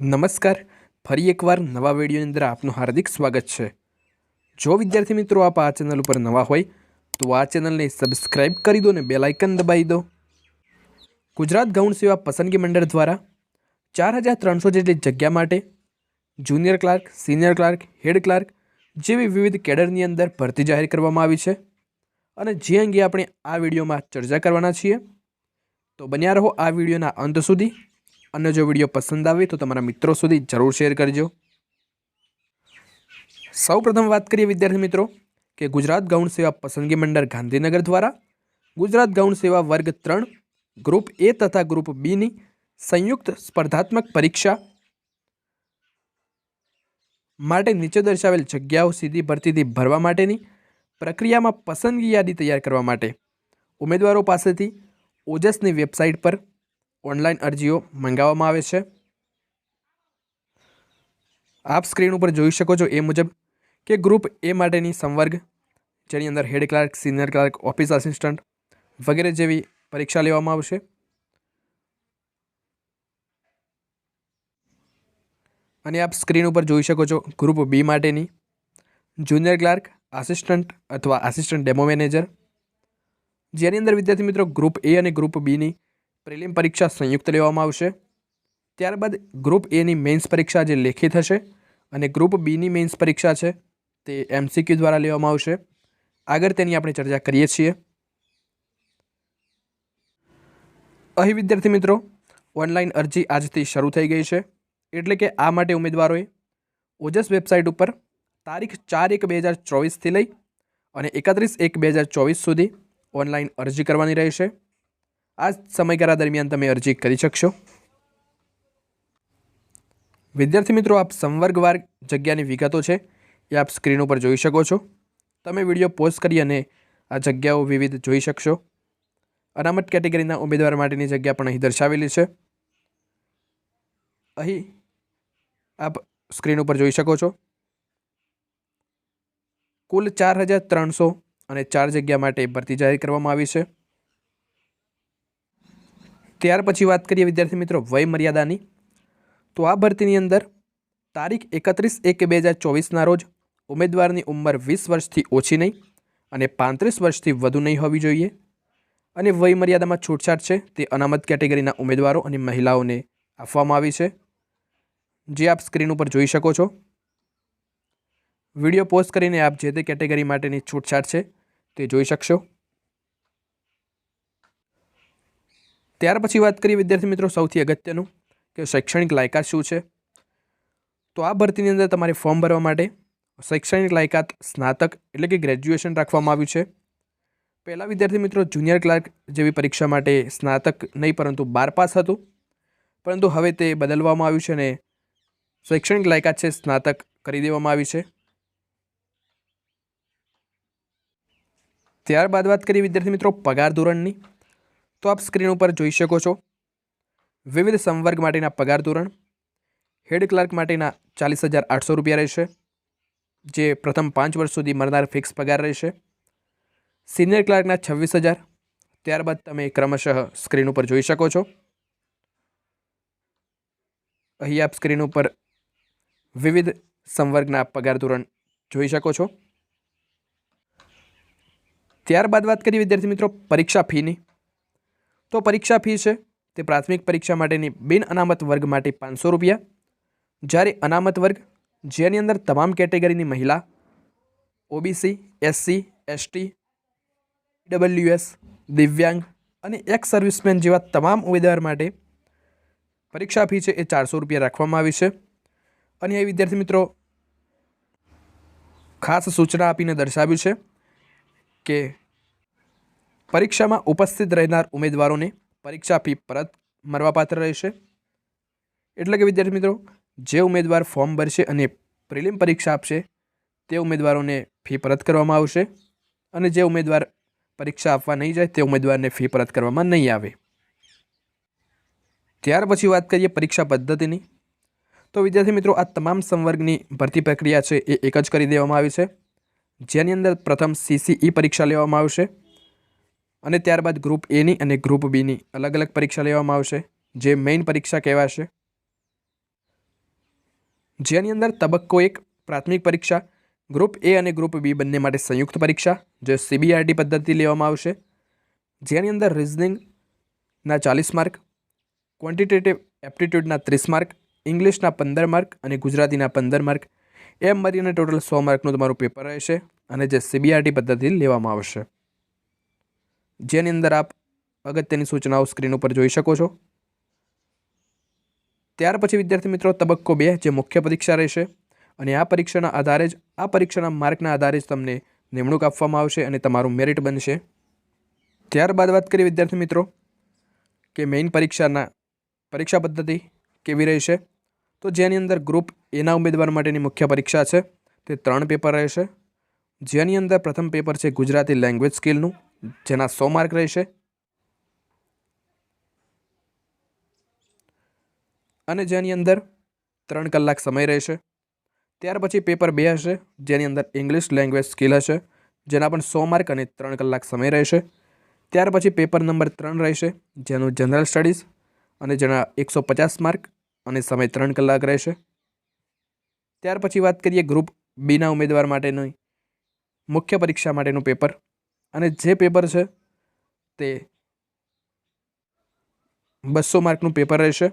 નમસ્કાર. ફરી એકવાર નવા વિડીયોની અંદર આપનું હાર્દિક સ્વાગત છે. જો વિદ્યાર્થી મિત્રો આપ આ ચેનલ ઉપર નવા હોય, તો આ ચેનલને સબસ્ક્રાઇબ કરી દો ને બેલાઇકન દબાવી દો. ગુજરાત ગૌણ સેવા પસંદગી મંડળ દ્વારા ચાર હજાર ત્રણસો જેટલી જગ્યા માટે junior clerk, senior clerk, head clerk જેવી વિવિધ કેડરની અંદર ભરતી જાહેર કરવામાં આવી છે. અને જે અંગે આપણે આ વિડીયોમાં ચર્ચા કરવાના છીએ, તો બન્યા રહો આ વિડીયોના અંત સુધી. અને જો વીડિયો પસંદ આવે તો તમારા મિત્રો સુધી જરૂર શેર કરજો. સૌપ્રથમ વાત કરીએ વિદ્યાર્થી મિત્રો, કે ગુજરાત ગૌણ સેવા પસંદગી મંડળ ગાંધીનગર દ્વારા ગુજરાત ગૌણ સેવા વર્ગ ત્રણ, ગ્રુપ એ તથા ગ્રુપ બીની સંયુક્ત સ્પર્ધાત્મક પરીક્ષા માટે નીચે દર્શાવેલ જગ્યાઓ સીધી ભરતીથી ભરવા માટેની પ્રક્રિયામાં પસંદગી યાદી તૈયાર કરવા માટે ઉમેદવારો પાસેથી ઓજસની વેબસાઇટ પર ઓનલાઈન અરજીઓ મંગાવવામાં આવે છે. આપ સ્ક્રીન ઉપર જોઈ શકો છો એ મુજબ કે ગ્રુપ એ માટેની સંવર્ગ, જેની અંદર head clerk, senior clerk, office assistant વગેરે જેવી પરીક્ષા લેવામાં આવશે. અને આપ સ્ક્રીન ઉપર જોઈ શકો છો ગ્રુપ બી માટેની જુનિયર ક્લાર્ક, આસિસ્ટન્ટ અથવા આસિસ્ટન્ટ ડેમો મેનેજર. જેની અંદર વિદ્યાર્થી મિત્રો ગ્રુપ એ અને ગ્રુપ બીની પ્રિલિમ પરીક્ષા સંયુક્ત લેવામાં આવશે. ત્યારબાદ ગ્રુપ એની મેન્સ પરીક્ષા જે લેખિત હશે અને ગ્રુપ બીની મેન્સ પરીક્ષા છે તે એમસીક્યુ દ્વારા લેવામાં આવશે. આગળ તેની આપણે ચર્ચા કરીએ છીએ. અહીં વિદ્યાર્થી મિત્રો, ઓનલાઈન અરજી આજથી શરૂ થઈ ગઈ છે. એટલે કે આ માટે ઉમેદવારોએ ઓજસ વેબસાઇટ ઉપર તારીખ ચાર એક બે હજાર ચોવીસથી લઈ અને એકત્રીસ એક બે હજાર ચોવીસ સુધી ઓનલાઈન અરજી કરવાની રહેશે. આ સમયગાળા દરમિયાન તમે અરજી કરી શકશો. વિદ્યાર્થી મિત્રો, આપ સંવર્ગવાર જગ્યાની વિગતો છે એ આપ સ્ક્રીન ઉપર જોઈ શકો છો. તમે વીડિયો પોઝ કરી અને આ જગ્યાઓ વિવિધ જોઈ શકશો. અનામત કેટેગરીના ઉમેદવાર માટેની જગ્યા પણ અહીં દર્શાવેલી છે. અહીં આપ સ્ક્રીન ઉપર જોઈ શકો છો. કુલ ચાર હજાર ત્રણસો અને ચાર જગ્યા માટે ભરતી જાહેર કરવામાં આવી છે. ત્યાર પછી વાત કરીએ વિદ્યાર્થી મિત્રો વય મર્યાદાની. તો આ ભરતીની અંદર તારીખ એકત્રીસ એક બે હજાર ચોવીસના રોજ ઉમેદવારની ઉંમર વીસ વર્ષથી ઓછી નહીં અને પાંત્રીસ વર્ષથી વધુ નહીં હોવી જોઈએ. અને વય મર્યાદામાં છૂટછાટ છે તે અનામત કેટેગરીના ઉમેદવારો અને મહિલાઓને આપવામાં આવી છે. જે આપ સ્ક્રીન ઉપર જોઈ શકો છો. વીડિયો પોસ્ટ કરીને આપ જે તે કેટેગરી માટેની છૂટછાટ છે તે જોઈ શકશો. ત્યાર પછી વાત કરીએ વિદ્યાર્થી મિત્રો સૌથી અગત્યનું કે શૈક્ષણિક લાયકાત શું છે? તો આ ભરતીની અંદર તમારે ફોર્મ ભરવા માટે શૈક્ષણિક લાયકાત, સ્નાતક એટલે કે ગ્રેજ્યુએશન રાખવામાં આવ્યું છે. પહેલાં વિદ્યાર્થી મિત્રો જુનિયર ક્લાર્ક જેવી પરીક્ષા માટે સ્નાતક નહીં, પરંતુ બાર પાસ હતું. પરંતુ હવે તે બદલવામાં આવ્યું છે અને શૈક્ષણિક લાયકાત છે, સ્નાતક કરી દેવામાં આવી છે. ત્યારબાદ વાત કરીએ વિદ્યાર્થી મિત્રો પગાર ધોરણની. તો આપ સ્ક્રીન ઉપર જોઈ શકો છો વિવિધ સંવર્ગ માટેના પગાર ધોરણ, હેડ ક્લાર્ક માટેના ચાલીસ હજાર આઠસો રૂપિયા રહેશે, જે પ્રથમ પાંચ વર્ષ સુધી મળનાર ફિક્સ પગાર રહેશે. સિનિયર ક્લાર્કના છવ્વીસ હજાર, ત્યારબાદ તમે ક્રમશઃ સ્ક્રીન ઉપર જોઈ શકો છો. અહીં આપ સ્ક્રીન ઉપર વિવિધ સંવર્ગના પગાર ધોરણ જોઈ શકો છો. ત્યારબાદ વાત કરીએ વિદ્યાર્થી મિત્રો પરીક્ષા ફીની. તો પરીક્ષા ફી છે. તે પ્રાથમિક પરીક્ષા માટેની બિન અનામત વર્ગ માટે પાંચસો રૂપિયા. જ્યારે અનામત વર્ગ, જેની અંદર તમામ કેટેગરીની મહિલા, ઓબીસી, એસસી, એસટી, ડબલ્યુએસ, દિવ્યાંગ અને એક્સ સર્વિસમેન જેવા તમામ ઉમેદવાર માટે પરીક્ષા ફી છે એ ચારસો રૂપિયા રાખવામાં આવી છે. અને એ વિદ્યાર્થી મિત્રો, ખાસ સૂચના આપીને દર્શાવ્યું છે કે પરીક્ષામાં ઉપસ્થિત રહેનાર ઉમેદવારોને પરીક્ષા ફી પરત મળવાપાત્ર રહેશે. એટલે કે વિદ્યાર્થી મિત્રો, જે ઉમેદવાર ફોર્મ ભરશે અને પ્રિલિમ પરીક્ષા આપશે, તે ઉમેદવારોને ફી પરત કરવામાં આવશે. અને જે ઉમેદવાર પરીક્ષા આપવા નહીં જાય, તે ઉમેદવારને ફી પરત કરવામાં નહીં આવે. ત્યાર પછી વાત કરીએ પરીક્ષા પદ્ધતિની. તો વિદ્યાર્થી મિત્રો, આ તમામ સંવર્ગની ભરતી પ્રક્રિયા છે એ એક જ કરી દેવામાં આવી છે. જેની અંદર પ્રથમ સીસીઈ પરીક્ષા લેવામાં આવશે. અને ત્યારબાદ ગ્રુપ એની અને ગ્રુપ બીની અલગ અલગ પરીક્ષા લેવામાં આવશે, જે મેઇન પરીક્ષા કહેવાશે. જેની અંદર તબક્કો એક, પ્રાથમિક પરીક્ષા ગ્રુપ એ અને ગ્રુપ બી બંને માટે સંયુક્ત પરીક્ષા, જે સીબીઆરટી પદ્ધતિ લેવામાં આવશે. જેની અંદર રિઝનિંગના ચાલીસ માર્ક ક્વોન્ટિટેટિવ એપ્ટિટ્યૂડના ત્રીસ માર્ક ઇંગ્લિશના પંદર માર્ક અને ગુજરાતીના પંદર માર્ક એમ મળીને ટોટલ સો માર્કનું તમારું પેપર રહેશે અને જે સીબીઆરટી પદ્ધતિ લેવામાં આવશે. જેની અંદર આપ અગત્યની સૂચનાઓ સ્ક્રીન ઉપર જોઈ શકો છો. ત્યાર પછી વિદ્યાર્થી મિત્રો, તબક્કો બે, જે મુખ્ય પરીક્ષા રહેશે અને આ પરીક્ષાના આધારે જ, આ પરીક્ષાના માર્કના આધારે જ તમને નિમણૂક આપવામાં આવશે અને તમારું મેરિટ બનશે. ત્યારબાદ વાત કરીએ વિદ્યાર્થી મિત્રો, કે મેઇન પરીક્ષાના, પરીક્ષા પદ્ધતિ કેવી રહેશે? તો જેની અંદર ગ્રુપ એના ઉમેદવાર માટેની મુખ્ય પરીક્ષા છે. તે ત્રણ પેપર રહેશે. જેની અંદર પ્રથમ પેપર છે ગુજરાતી લેંગ્વેજ સ્કિલનું. જેના સો માર્ક રહેશે. અને જેની અંદર ત્રણ કલાક સમય રહેશે. ત્યાર પછી પેપર બે હશે, જેની અંદર ઇંગ્લિશ લેંગ્વેજ સ્કિલ હશે, જેના પણ સો માર્ક અને ત્રણ કલાક સમય રહેશે. ત્યાર પછી પેપર નંબર ત્રણ રહેશે, જેનું જનરલ સ્ટડીઝ, અને જેના એકસો પચાસ માર્ક અને સમય ત્રણ કલાક રહેશે. ત્યાર પછી વાત કરીએ ગ્રુપ બીના ઉમેદવાર માટેની. મુખ્ય પરીક્ષા માટેનું પેપર. અને જે પેપર છે તે બસો માર્કનું પેપર રહેશે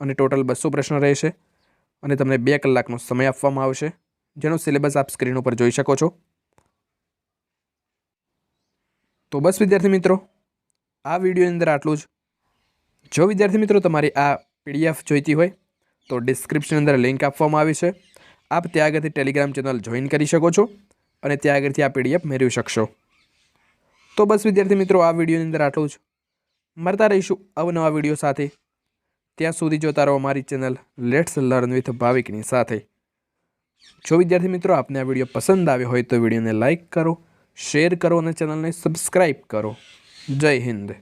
અને ટોટલ બસો પ્રશ્ન રહેશે અને તમને બે કલાકનો સમય આપવામાં આવશે, જેનો સિલેબસ આપ સ્ક્રીન ઉપર જોઈ શકો છો. તો બસ વિદ્યાર્થી મિત્રો, આ વિડીયોની અંદર આટલું જ. જો વિદ્યાર્થી મિત્રો તમારી આ પીડીએફ જોઈતી હોય, તો ડિસ્ક્રિપ્શન અંદર લિંક આપવામાં આવી છે. આપ ત્યાં આગળથી ટેલિગ્રામ ચેનલ જોઈન કરી શકો છો અને ત્યાં આગળથી આ પીડીએફ મેળવી શકશો. તો બસ વિદ્યાર્થી મિત્રો, આ વિડીયોની અંદર આટલું જ. મળતા રહીશું અવનવા વીડિયો સાથે. ત્યાં સુધી જોતા રહો અમારી ચેનલ લેટ્સ લર્ન વિથ ભાવિકની સાથે. જો વિદ્યાર્થી મિત્રો, આપને આ વીડિયો પસંદ આવ્યો હોય તો વિડીયોને લાઇક કરો, શેર કરો અને ચેનલને સબસ્ક્રાઈબ કરો. જય હિન્દ.